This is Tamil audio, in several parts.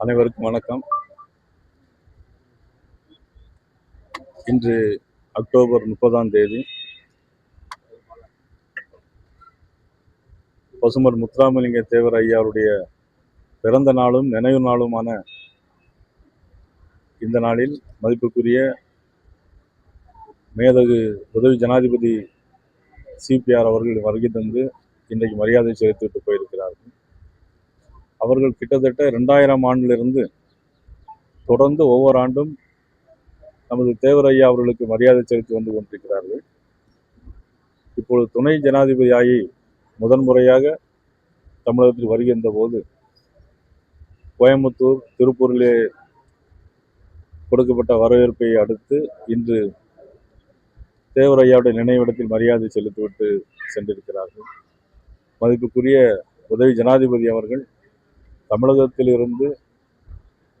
அனைவருக்கும் வணக்கம். இன்று அக்டோபர் முப்பதாம் தேதி பசுமர் முத்துராமலிங்க தேவர் ஐயாருடைய பிறந்த நாளும் நினைவு நாளுமான இந்த நாளில் மதிப்புக்குரிய மேதகு உதவி ஜனாதிபதி சிபிஆர் அவர்கள் வருகை தந்து இன்றைக்கு மரியாதை செலுத்திவிட்டு போயிருக்கிறார்கள். அவர்கள் கிட்டத்தட்ட ரெண்டாயிரம் ஆண்டிலிருந்து தொடர்ந்து ஒவ்வொரு ஆண்டும் நமது தேவரையா அவர்களுக்கு மரியாதை செலுத்தி வந்து கொண்டிருக்கிறார்கள். இப்பொழுது துணை ஜனாதிபதியாகி முதன்முறையாக தமிழகத்தில் வருகின்ற போது கோயம்புத்தூர் திருப்பூரிலே கொடுக்கப்பட்ட வரவேற்பை அடுத்து இன்று தேவரையாவுடைய நினைவிடத்தில் மரியாதை செலுத்திவிட்டு சென்றிருக்கிறார்கள். மதிப்புக்குரிய உதவி ஜனாதிபதி அவர்கள் தமிழகத்திலிருந்து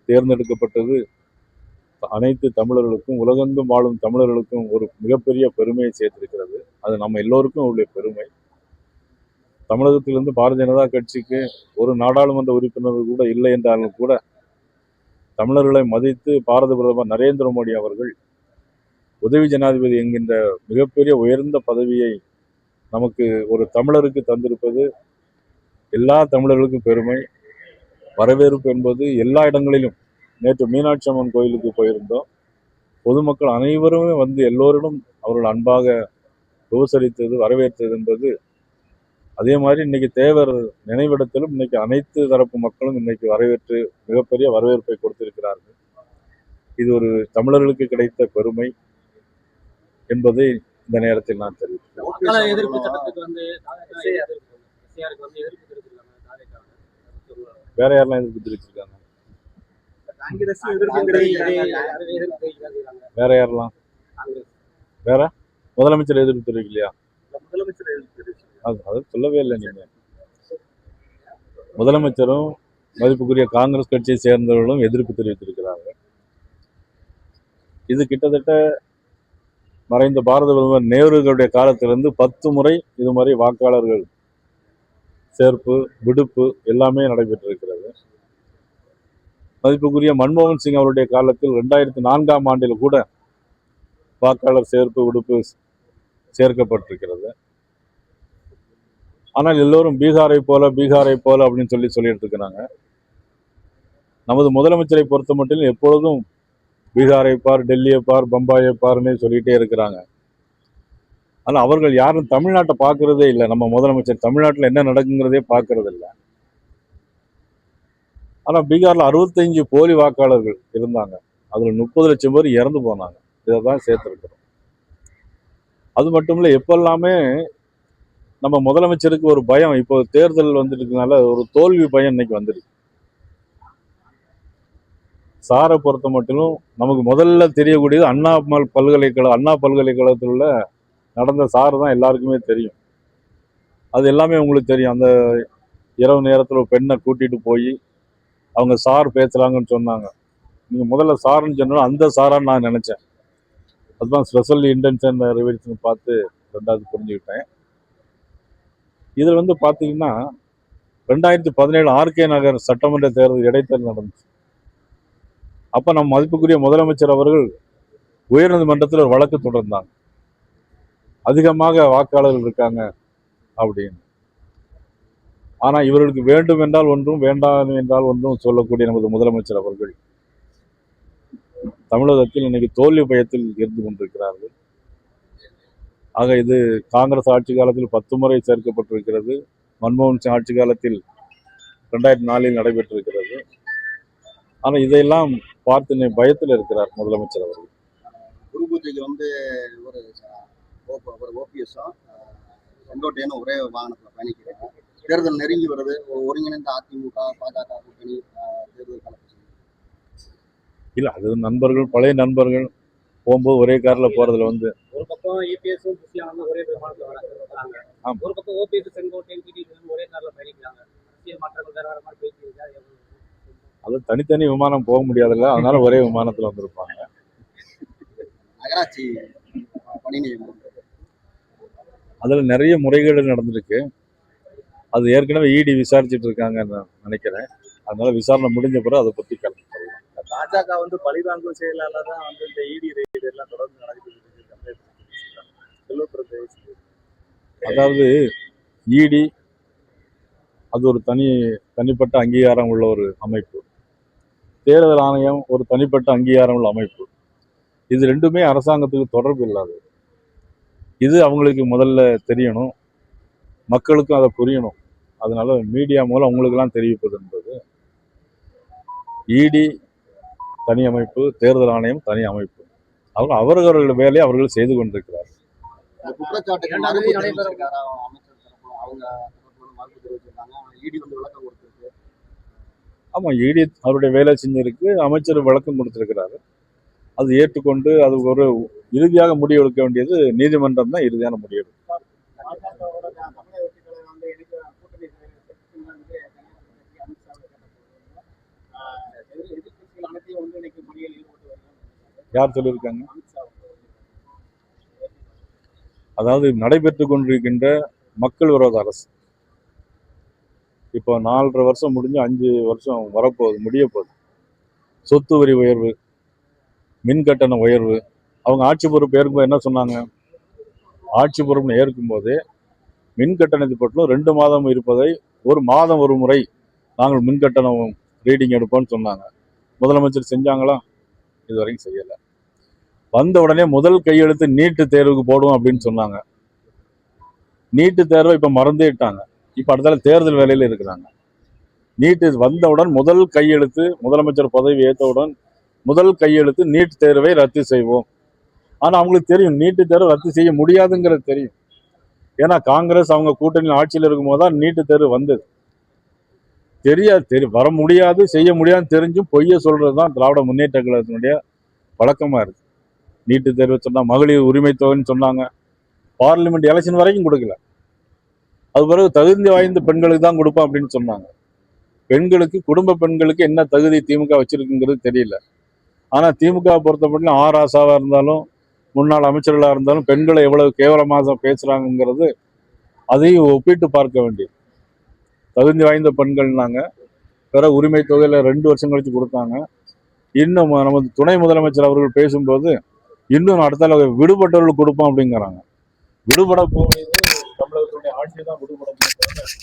தேர்ந்தெடுக்கப்பட்டது அனைத்து தமிழர்களுக்கும் உலகெங்கும் வாழும் தமிழர்களுக்கும் ஒரு மிகப்பெரிய பெருமையை சேர்த்திருக்கிறது. அது நம்ம எல்லோருக்கும் உள்ள பெருமை. தமிழகத்திலிருந்து பாரதிய ஜனதா கட்சிக்கு ஒரு நாடாளுமன்ற உறுப்பினர் கூட இல்லை என்றாலும் கூட தமிழர்களை மதித்து பாரத பிரதமர் நரேந்திர மோடி அவர்கள் உதவி ஜனாதிபதி என்கின்ற மிகப்பெரிய உயர்ந்த பதவியை நமக்கு ஒரு தமிழருக்கு தந்திருப்பது எல்லா தமிழர்களுக்கும் பெருமை. வரவேற்பு என்பது எல்லா இடங்களிலும். நேற்று மீனாட்சி அம்மன் கோயிலுக்கு போயிருந்தோம். பொதுமக்கள் அனைவருமே வந்து எல்லோரிடம் அவர்கள் அன்பாக உபசரித்தது வரவேற்றது என்பது அதே மாதிரி இன்னைக்கு தேவர் நினைவிடத்திலும் இன்னைக்கு அனைத்து தரப்பு மக்களும் இன்னைக்கு வரவேற்று மிகப்பெரிய வரவேற்பை கொடுத்திருக்கிறார்கள். இது ஒரு தமிழர்களுக்கு கிடைத்த பெருமை என்பதை இந்த நேரத்தில் நான் தெரிவிக்கிறேன் மக்களை எதிர்ப்பு சட்டத்துக்கு வந்து எஸ்ஆருக்கு வந்து எதிர்ப்பு தெரிவிச்சிருக்காங்க தாவேக்காக. வேற யாரெல்லாம் எதிர்ப்பு தெரிவிச்சிருக்காங்க. வேற யாரெல்லாம்? காங்கிரஸ். வேற? முதலமைச்சர் எதிர்ப்பு தெரிவிக்கலையா. அது அது சொல்லவே இல்லை நீங்க. முதலமைச்சரும் மதிப்புக்குரிய காங்கிரஸ் கட்சியை சேர்ந்தவர்களும் எதிர்ப்பு தெரிவித்திருக்கிறார்கள் இது கிட்டத்தட்ட மறைந்த பாரத பிரதமர் நேருகளுடைய காலத்திலிருந்து பத்து முறை இது மாதிரி வாக்காளர்கள் சேர்ப்பு விடுப்பு எல்லாமே நடைபெற்றிருக்கிறது. மதிப்புக்குரிய மன்மோகன் சிங் அவருடைய காலத்தில் ரெண்டாயிரத்தி நான்காம் ஆண்டில் கூட வாக்காளர் சேர்ப்பு விடுப்பு சேர்க்கப்பட்டிருக்கிறது. ஆனால் எல்லோரும் பீகாரை போல பீகாரை போல அப்படின்னு சொல்லி சொல்லிட்டு இருக்கிறாங்க. நமது முதலமைச்சரை பொறுத்த மட்டும் எப்பொழுதும் பீகாரை பார் டெல்லியை பார் பம்பாயை பார்னு சொல்லிகிட்டே இருக்கிறாங்க. ஆனால் அவர்கள் யாரும் தமிழ்நாட்டை பார்க்கறதே இல்லை. நம்ம முதலமைச்சர் தமிழ்நாட்டில் என்ன நடக்குங்கிறதே பார்க்கறது இல்லை. ஆனால் பீகாரில் அறுபத்தஞ்சு போலி வாக்காளர்கள் இருந்தாங்க. அதில் முப்பது லட்சம் பேர் இறந்து போனாங்க. இதை தான் சேர்த்துருக்கிறோம். அது மட்டும் இல்லை எப்பெல்லாமே நம்ம முதலமைச்சருக்கு ஒரு பயம். இப்போ தேர்தல் வந்துட்டுனால ஒரு தோல்வி பயம் இன்னைக்கு வந்துருக்கு. சாரை பொறுத்த மட்டும் நமக்கு முதல்ல தெரியக்கூடியது அண்ணா மல் பல்கலைக்கழகம் அண்ணா பல்கலைக்கழகத்தில் உள்ள நடந்த சார் தான் எல்லாருக்குமே தெரியும். அது எல்லாமே உங்களுக்கு தெரியும். அந்த இரவு நேரத்தில் பெண்ணை கூட்டிகிட்டு போய் அவங்க சார் பேசுகிறாங்கன்னு சொன்னாங்க. நீங்கள் முதல்ல சார்னு சொன்னா அந்த சாரான்னு நான் நினச்சேன். அதுதான் ஸ்பெஷல் இன்டென்ஷன் ரிவர்ஷன் பார்த்து ரெண்டாவது புரிஞ்சுக்கிட்டேன். இதில் வந்து பார்த்தீங்கன்னா ரெண்டாயிரத்தி பதினேழு ஆர்கே நகர் சட்டமன்ற தேர்தல் இடைத்தேர்தல் நடந்துச்சு. அப்போ நம்ம மதிப்புக்குரிய முதலமைச்சர் அவர்கள் உயர்நீதிமன்றத்தில் ஒரு வழக்கு தொடர்ந்தாங்க. அதிகமாக வாக்காளர்கள் இருக்காங்க அப்படின்னு. ஆனால் இவர்களுக்கு வேண்டும் என்றால் ஒன்றும் வேண்டாம் என்றால் ஒன்றும் சொல்லக்கூடிய நமது முதலமைச்சர் அவர்கள் தமிழகத்தில் இன்னைக்கு தோல்வி பயத்தில் இருந்து கொண்டிருக்கிறார்கள். ஆக இது காங்கிரஸ் ஆட்சி காலத்தில் பத்து முறை சேர்க்கப்பட்டிருக்கிறது. மன்மோகன் சிங் ஆட்சி காலத்தில் ரெண்டாயிரத்தி நாலில் நடைபெற்றிருக்கிறது. ஆனால் இதையெல்லாம் பார்த்து பயத்தில் இருக்கிறார் முதலமைச்சர் அவர்கள். குரு பூஜைக்கு வந்து ஒரு ஓ- ஒரு ஓபிஎஸும் செங்கோட்டையனும் ஒரே வாகனத்தில் பயணிக்கிறாங்க தேர்தல் நெருங்கி வருது. ஒரு ஒருங்கிணைந்த அதிமுக பாஜக கூட்டணி தேர்தல் களத்தில். இல்லை அது நண்பர்கள் பழைய நண்பர்கள் போகும்போது ஒரே காரில் போகிறதுல வந்து ஒரு பக்கம் இபிஎஸும் புசியா வந்து ஒரே விமானத்துல வர- வராங்க. ஒரு பக்கம் ஓபிஎஸ் செங்கோட்டையன் டிடிவி ஒரே கார்ல பயணிக்கிறாங்க. அரசியல் மாற்றங்கள் வேற வேற மாதிரி பேசி இருக்காரு அது தனித்தனி விமானம் போக முடியாதுல்ல. அதனால ஒரே விமானத்தில் வந்திருப்பாங்க. நகராட்சி பணி நியமனம். அதில் நிறைய முறைகேடு நடந்திருக்கு. அது ஏற்கனவே இடி விசாரிச்சுட்டு இருக்காங்கன்னு நான் நினைக்கிறேன். அதனால விசாரணை முடிஞ்ச பிறகு அதை பத்தி கலந்து பாஜக வந்து பழிவாங்கும் செயலால தான் வந்து இந்த இடி ரெய்டு எல்லாம் தொடர்ந்து நடக்குது அதாவது இடி அது ஒரு தனி தனிப்பட்ட அங்கீகாரம் உள்ள ஒரு அமைப்பு. தேர்தல் ஆணையம் ஒரு தனிப்பட்ட அங்கீகாரம் உள்ள அமைப்பு. இது ரெண்டுமே அரசாங்கத்துக்கு தொடர்பு இல்லாதது. இது அவங்களுக்கு முதல்ல தெரியணும். மக்களுக்கும் அதை புரியணும். அதனால மீடியா மூலம் அவங்களுக்கெல்லாம் தெரிவிப்பது என்பது இடி தனி அமைப்பு தேர்தல் ஆணையம் தனி அமைப்பு. அவங்க அவரவர்கள் வேலையை அவர்கள் செய்து கொண்டிருக்கிறார் இந்த குற்றச்சாட்டுக்கு இரண்டாம் மறுப்பு தேதி நடைபெறும். தெரிவிச்சிருக்காரா அமைச்சர் தரப்புல அவங்க தரப்புல வந்து மறுப்பு தெரிவிச்சிருக்காங்க இடி வந்து விளக்கம் கொடுத்திருக்கு. ஆமா இடி அவருடைய வேலை செஞ்சிருக்கு. அமைச்சர் விளக்கம் கொடுத்திருக்கிறாரு. அது ஏற்றுக்கொண்டு அது ஒரு இறுதியாக முடிவெடுக்க வேண்டியது நீதிமன்றம் தான் இறுதியான முடிவு. யார் சொல்லியிருக்காங்க? அதாவது நடைபெற்று கொண்டிருக்கின்ற மக்கள் விரோத அரசு. இப்போ நாலரை வருஷம் முடிஞ்சு அஞ்சு வருஷம் வரப்போகுது முடிய போகுது சொத்து வரி உயர்வு மின் கட்டண உயர்வு அவங்க ஆட்சி பொறுப்பு ஏற்கும்போது என்ன சொன்னாங்க? ஆட்சி பொறுப்பு ஏற்கும்போது மின் கட்டணத்தை பற்றிலும் ரெண்டு மாதம் இருப்பதை ஒரு மாதம் ஒரு முறை நாங்கள் மின் கட்டணம் ரீடிங் எடுப்போம்னு சொன்னாங்க. முதலமைச்சர் செஞ்சாங்களா? இது வரைக்கும் செய்யலை. வந்த உடனே முதல் கையெழுத்து நீட்டு தேர்வுக்கு போடுவோம் அப்படின்னு சொன்னாங்க. நீட்டு தேர்வை இப்போ மறந்துட்டாங்க இப்போ அடுத்தால தேர்தல் வேலையில் இருக்கிறாங்க. நீட்டு வந்தவுடன் முதல் கையெழுத்து முதலமைச்சர் பதவி ஏற்றவுடன் முதல் கையெழுத்து நீட் தேர்வை ரத்து செய்வோம். ஆனால் அவங்களுக்கு தெரியும். நீட்டு தேர்வு ரத்து செய்ய முடியாதுங்கிறது தெரியும். ஏன்னா காங்கிரஸ் அவங்க கூட்டணி ஆட்சியில் இருக்கும்போது தான் நீட்டு தேர்வு வந்தது. தெரியாது. தெரி வர முடியாது செய்ய முடியாதுன்னு தெரிஞ்சும் பொய்ய சொல்கிறது தான் திராவிட முன்னேற்ற கழகத்தினுடைய வழக்கமாக இருக்குது நீட்டு தேர்வு சொன்னால் மகளிர் உரிமை தொகைன்னு சொன்னாங்க. பார்லிமெண்ட் எலெக்ஷன் வரைக்கும் கொடுக்கல. அது பிறகு தகுதி வாய்ந்த பெண்களுக்கு தான் கொடுப்போம் அப்படின்னு சொன்னாங்க. பெண்களுக்கு குடும்ப பெண்களுக்கு என்ன தகுதி திமுக வச்சிருக்குங்கிறது தெரியல. ஆனால் திமுக பொறுத்தப்பட்ட ஆர் ஆசாவாக இருந்தாலும் முன்னாள் அமைச்சர்களாக இருந்தாலும் பெண்களை எவ்வளவு கேவலமாக பேசுகிறாங்கங்கிறது அதையும் ஒப்பிட்டு பார்க்க வேண்டியது. தகுதி வாய்ந்த பெண்கள்னாங்க. பிற உரிமை தொகையில் ரெண்டு வருஷம் கழித்து கொடுத்தாங்க. இன்னும் நமது துணை முதலமைச்சர் அவர்கள் பேசும்போது இன்னும் அடுத்த விடுபட்டவர்கள் கொடுப்போம் அப்படிங்கிறாங்க. விடுபட போவது தமிழகத்துடைய ஆட்சி தான் விடுபட போகிறது